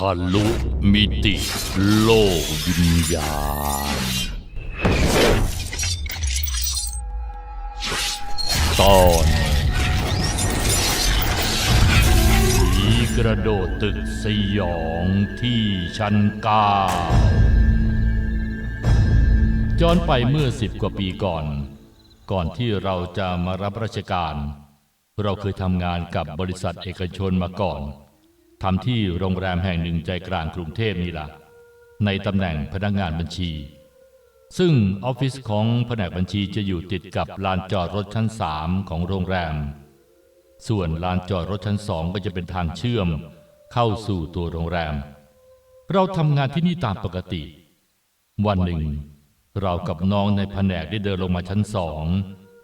ทะลุมิติโลกวิญญาณ ตอนผีกระโดดตึกสยองที่ชั้นเก้าย้อนไปเมื่อสิบกว่าปีก่อน ก่อนที่เราจะมารับราชการ เราเคยทำงานกับบริษัทเอกชนมาก่อน ทำที่โรงแรมแห่งหนึ่งใจกลางกรุงเทพนี่ล่ะ ในตำแหน่งพนักงานบัญชี ซึ่งออฟฟิศของแผนกบัญชีจะอยู่ติดกับลานจอดรถชั้นสามของโรงแรม ส่วนลานจอดรถชั้นสองก็จะเป็นทางเชื่อมเข้าสู่ตัวโรงแรม เราทำงานที่นี่ตามปกติ วันหนึ่ง เรากับน้องในแผนกได้เดินลงมาชั้นสอง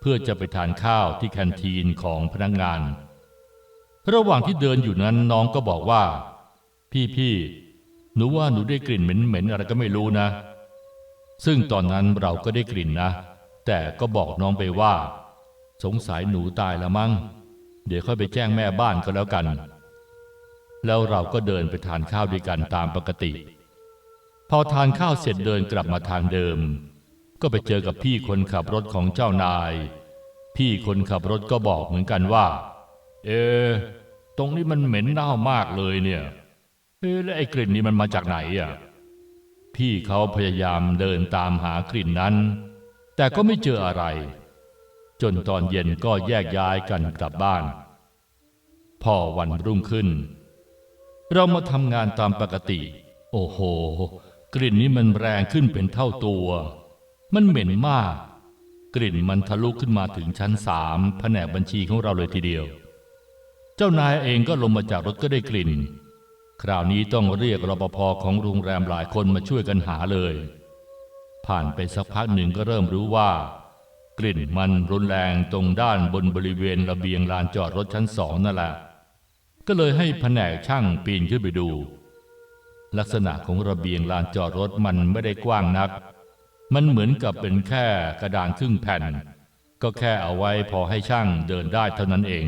เพื่อจะไปทานข้าวที่แคนทีนของพนักงาน ระหว่างที่เดินอยู่นั้นน้องก็บอกว่า พี่พี่หนูว่าหนูได้กลิ่นเหม็นๆอะไรก็ไม่รู้นะ ซึ่งตอนนั้นเราก็ได้กลิ่นนะ แต่ก็บอกน้องไปว่า สงสัยหนูตายแล้วมั้ง เดี๋ยวค่อยไปแจ้งแม่บ้านก็แล้วกัน แล้วเราก็เดินไปทานข้าวด้วยกันตามปกติ พอทานข้าวเสร็จเดินกลับมาทางเดิม ก็ไปเจอกับพี่คนขับรถของเจ้านาย พี่คนขับรถก็บอกเหมือนกันว่า เอ ตรงนี้มันเหม็นเน่ามากเลยเนี่ยเอ๊ะแล้วไอ้กลิ่นนี้มันมาจากไหนอะ พี่เขาพยายามเดินตามหากลิ่นนั้น แต่ก็ไม่เจออะไร จนตอนเย็นก็แยกย้ายกันกลับบ้าน พอวันรุ่งขึ้น เรามาทำงานตามปกติ โอ้โห กลิ่นนี้มันแรงขึ้นเป็นเท่าตัว มันเหม็นมาก กลิ่นมันทะลุขึ้นมาถึงชั้นสามแผนกบัญชีของเราเลยทีเดียว เจ้านายเองก็ลงมาจากรถก็ได้กลิ่น คราวนี้ต้องเรียกรปภของโรงแรมหลายคนมาช่วยกันหาเลย ผ่านไปสักพักหนึ่งก็เริ่มรู้ว่า กลิ่นมันรุนแรงตรงด้านบนบริเวณระเบียงลานจอดรถชั้นสองนั่นแหละ ก็เลยให้แผนกช่างปีนขึ้นไปดู ลักษณะของระเบียงลานจอดรถมันไม่ได้กว้างนัก มันเหมือนกับเป็นแค่กระดานครึ่งแผ่น ก็แค่เอาไว้พอให้ช่างเดินได้เท่านั้นเอง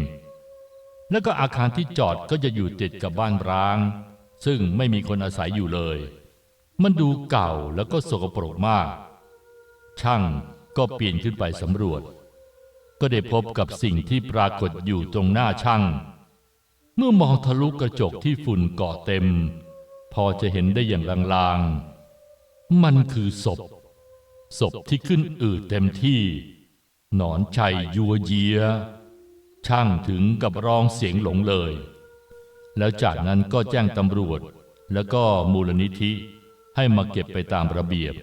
แล้วก็อาคารที่จอดก็จะอยู่ติดกับบ้านร้าง ซึ่งไม่มีคนอาศัยอยู่เลย มันดูเก่าแล้วก็สกปรกมาก ช่างก็ปีนขึ้นไปสำรวจ ก็ได้พบกับสิ่งที่ปรากฏอยู่ตรงหน้าช่าง เมื่อมองทะลุกระจกที่ฝุ่นเกาะเต็ม พอจะเห็นได้อย่างลางๆ มันคือศพ ศพที่ขึ้นอืดเต็มที่ หนอนชัยยัวเยีย ช่างถึงกับร้องเสียงหลงเลย แล้วจากนั้นก็แจ้งตำรวจ แล้วก็มูลนิธิให้มาเก็บไปตามระเบียบ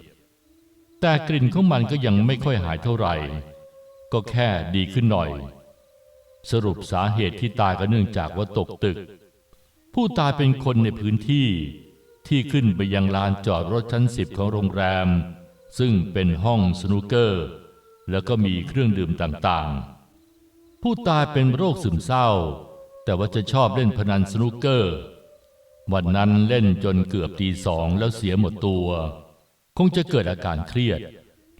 แต่กลิ่นของมันก็ยังไม่ค่อยหายเท่าไหร่ ก็แค่ดีขึ้นหน่อย สรุปสาเหตุที่ตายก็เนื่องจากว่าตกตึก ผู้ตายเป็นคนในพื้นที่ที่ขึ้นไปยังลานจอดรถชั้นสิบของโรงแรม ซึ่งเป็นห้องสนุกเกอร์ แล้วก็มีเครื่องดื่มต่างๆ ผู้ตายเป็นโรคซึมเศร้า แต่ว่าจะชอบเล่นพนันสนุกเกอร์ วันนั้นเล่นจนเกือบตีสองแล้วเสียหมดตัว คงจะเกิดอาการเครียด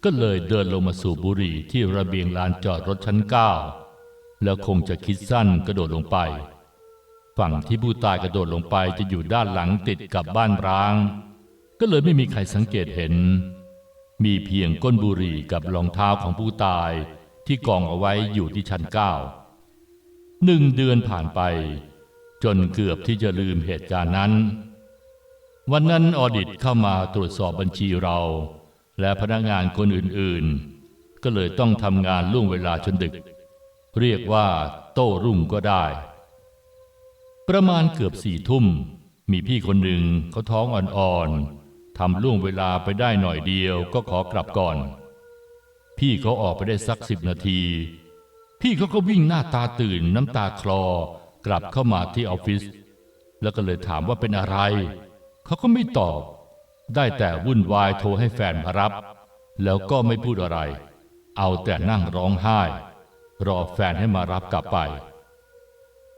ก็เลยเดินลงมาสูบบุหรี่ที่ระเบียงลานจอดรถชั้นเก้าแล้วคงจะคิดสั้นกระโดดลงไป ฝั่งที่ผู้ตายกระโดดลงไปจะอยู่ด้านหลังติดกับบ้านร้าง ก็เลยไม่มีใครสังเกตเห็น มีเพียงก้นบุหรี่กับรองเท้าของผู้ตาย ที่กองเอาไว้อยู่ที่ชั้นเก้าหนึ่งเดือนผ่านไป จนเกือบที่จะลืมเหตุการณ์นั้น วันนั้นออดิตเข้ามาตรวจสอบบัญชีเรา และพนักงานคนอื่นๆ ก็เลยต้องทำงานล่วงเวลาจนดึก เรียกว่าโต้รุ่งก็ได้ ประมาณเกือบสี่ทุ่ม มีพี่คนหนึ่งเขาท้องอ่อนๆทำล่วงเวลาไปได้หน่อยเดียวก็ขอกลับก่อน พี่เขาออกไปได้สักสิบนาที พี่เขาก็วิ่งหน้าตาตื่นน้ำตาคลอกลับเข้ามาที่ออฟฟิศแล้วก็เลยถามว่าเป็นอะไร เขาก็ไม่ตอบ ได้แต่วุ่นวายโทรให้แฟนมารับ แล้วก็ไม่พูดอะไร เอาแต่นั่งร้องไห้ รอแฟนให้มารับกลับไป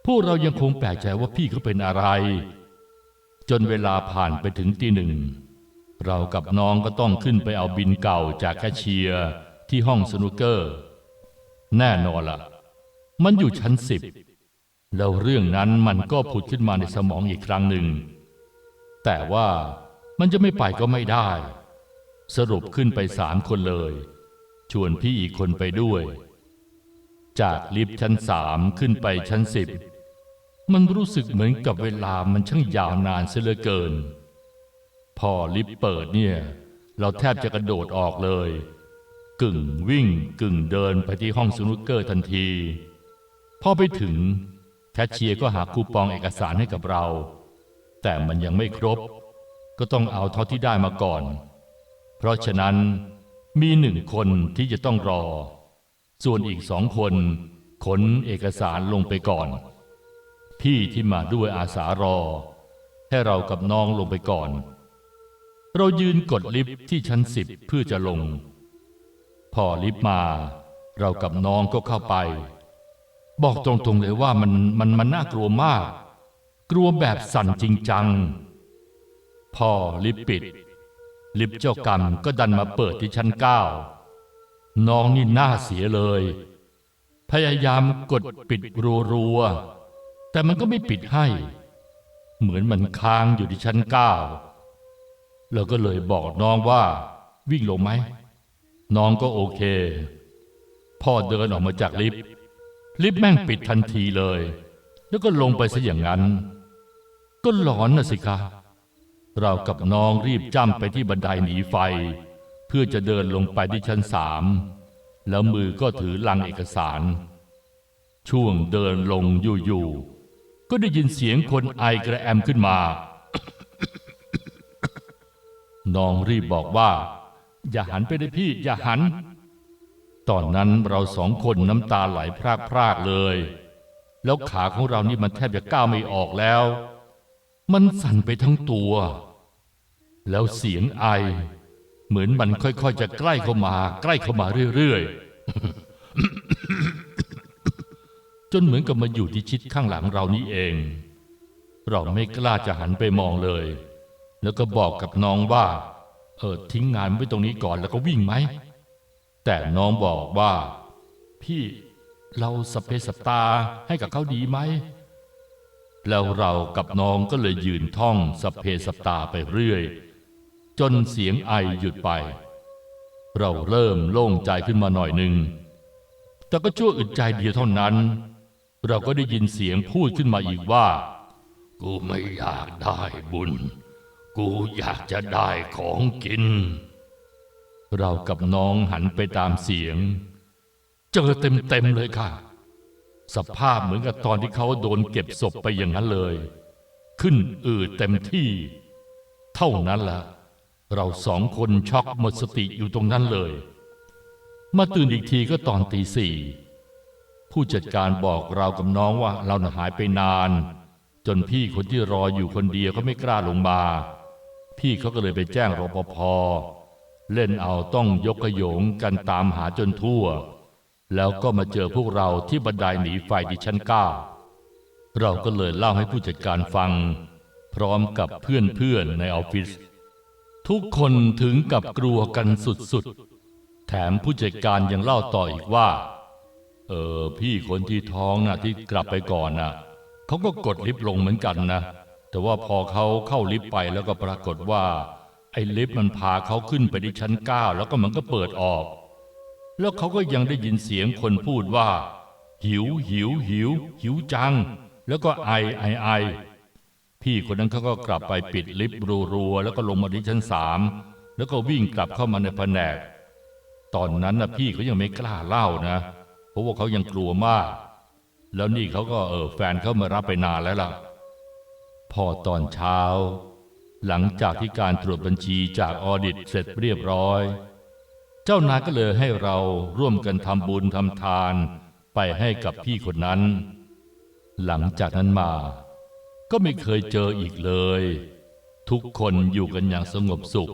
พวกเรายังคงแปลกใจว่าพี่เขาเป็นอะไร จนเวลาผ่านไปถึงตีหนึ่ง เรากับน้องก็ต้องขึ้นไปเอาบินเก่าจากแคชเชียร์ ที่ห้องสนุกเกอร์ แน่นอนละ่ะ มันอยู่ชั้นสิบแล้วเรื่องนั้นมันก็ผุดขึ้นมาในสมองอีกครั้งหนึ่ง แต่ว่ามันจะไม่ไปก็ไม่ได้ สรุปขึ้นไปสามคนเลย ชวนพี่อีกคนไปด้วย จากลิฟต์ชั้นสามขึ้นไปชั้นสิบมันรู้สึกเหมือนกับเวลามันช่างยาวนานเสียเหลือเกิน พอลิฟต์เปิดเนี่ย เราแทบจะกระโดดออกเลย กึ่งวิ่งกึ่งเดินไปที่ห้องสนุกเกอร์ทันที พอไปถึงแคชเชียร์ก็หาคูปองเอกสารให้กับเรา แต่มันยังไม่ครบ ก็ต้องเอาเท่าที่ได้มาก่อน เพราะฉะนั้นมีหนึ่งคนที่จะต้องรอ ส่วนอีกสองคนขนเอกสารลงไปก่อน พี่ที่มาด้วยอาสารอ ให้เรากับน้องลงไปก่อน เรายืนกดลิฟต์ที่ชั้นสิบเพื่อจะลง พอลิฟมา เรากับน้องก็เข้าไป บอกตรงๆเลยว่ามันมันมันน่ากลัวมาก กลัวแบบสั่นจริงจัง พอลิฟปิด ลิฟเจ้ากรรมก็ดันมาเปิดที่ชั้นเก้าน้องนี่หน้าเสียเลย พยายามกดปิดรัวๆแต่มันก็ไม่ปิดให้ เหมือนมันค้างอยู่ที่ชั้นเก้าเราก็เลยบอกน้องว่าวิ่งลงไหม น้องก็โอเค พ่อเดินออกมาจากลิฟต์ลิฟต์แม่งปิดทันทีเลย แล้วก็ลงไปซะอย่างนั้น ก็หลอนนะสิคะเรากับน้องรีบจ้ำไปที่บันไดหนีไฟ เพื่อจะเดินลงไปที่ชั้นสามแล้วมือก็ถือลังเอกสาร ช่วงเดินลงอยู่ๆก็ได้ยินเสียงคนไอกระแอมขึ้นมา น้องรีบบอกว่า อย่าหันไปเลยพี่ อย่าหัน ตอนนั้นเราสองคนน้ำตาไหลพรากพรากๆเลย แล้วขาของเรานี่มันแทบจะก้าวไม่ออกแล้ว มันสั่นไปทั้งตัว แล้วเสียงไอ เหมือนมันค่อยๆ จะใกล้เข้ามา ใกล้เข้ามาเรื่อยๆ จนเหมือนกับมาอยู่ที่ชิดข้างหลังเรานี่เอง เราไม่กล้าจะหันไปมองเลย แล้วก็บอกกับน้องว่า เออทิ้งงานไว้ตรงนี้ก่อนแล้วก็วิ่งไหม แต่น้องบอกว่า พี่เราสเปสตาให้กับเขาดีไหม แล้วเรากับน้องก็เลยยืนท่องสเพสตาไปเรื่อย จนเสียงไอหยุดไป เราเริ่มโล่งใจขึ้นมาหน่อยหนึ่ง แต่ก็ชั่วอึดใจเดียวเท่านั้น เราก็ได้ยินเสียงพูดขึ้นมาอีกว่า กูไม่อยากได้บุญ กูอยากจะได้ของกิน เรากับน้องหันไปตามเสียง เจอเต็มๆเลยค่ะ สภาพเหมือนกับตอนที่เขาโดนเก็บศพไปอย่างนั้นเลย ขึ้นอืดเต็มที่ เท่านั้นละเราสองคนช็อกหมดสติอยู่ตรงนั้นเลย มาตื่นอีกทีก็ตอนตีสี่ผู้จัดการบอกเรากับน้องว่าเราน่ะหายไปนาน จนพี่คนที่รออยู่คนเดียวก็ไม่กล้าลงมา พี่เขาก็เลยไปแจ้งรปภเล่นเอาต้องยกขยงกันตามหาจนทั่ว แล้วก็มาเจอพวกเราที่บันไดหนีไฟที่ชั้นเก้าเราก็เลยเล่าให้ผู้จัดการฟัง พร้อมกับเพื่อนๆในออฟฟิศทุกคนถึงกับกลัวกันสุดๆ แถมผู้จัดการยังเล่าต่ออีกว่า เออพี่คนที่ท้องนะที่กลับไปก่อนนะเขาก็กดลิฟต์ลงเหมือนกันนะ แต่ว่าพอเขาเข้าลิฟต์ไปแล้วก็ปรากฏว่า ไอ้ลิฟต์มันพาเขาขึ้นไปที่ชั้นเก้าแล้วก็มันก็เปิดออก แล้วเขาก็ยังได้ยินเสียงคนพูดว่า หิวหิวหิว หิวจัง แล้วก็ไอไอไอพี่คนนั้นเขาก็กลับไปปิดลิฟต์รัวๆแล้วก็ลงมาที่ชั้นสามแล้วก็วิ่งกลับเข้ามาในแผนก ตอนนั้นนะพี่เขายังไม่กล้าเล่านะ เพราะว่าเขายังกลัวมาก แล้วนี่เขาก็เออแฟนเขามารับไปนานแล้วล่ะ พอตอนเช้า หลังจากที่การตรวจบัญชีจากออดิตเสร็จเรียบร้อย เจ้านายก็เลยให้เราร่วมกันทำบุญทำทานไปให้กับพี่คนนั้น หลังจากนั้นมา ก็ไม่เคยเจออีกเลย ทุกคนอยู่กันอย่างสงบสุข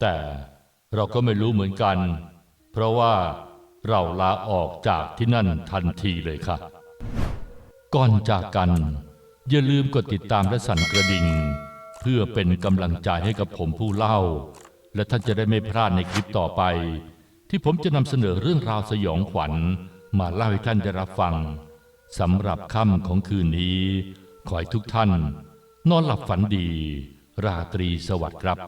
แต่เราก็ไม่รู้เหมือนกัน เพราะว่าเราลาออกจากที่นั่นทันทีเลยค่ะ ก่อนจากกัน อย่าลืมกดติดตามและสั่นกระดิ่ง เพื่อเป็นกำลังใจให้กับผมผู้เล่า และท่านจะได้ไม่พลาดในคลิปต่อไป ที่ผมจะนำเสนอเรื่องราวสยองขวัญ มาเล่าให้ท่านได้รับฟังสำหรับค่ำของคืนนี้ ขอให้ทุกท่าน นอนหลับฝันดี ราตรีสวัสดิ์ครับ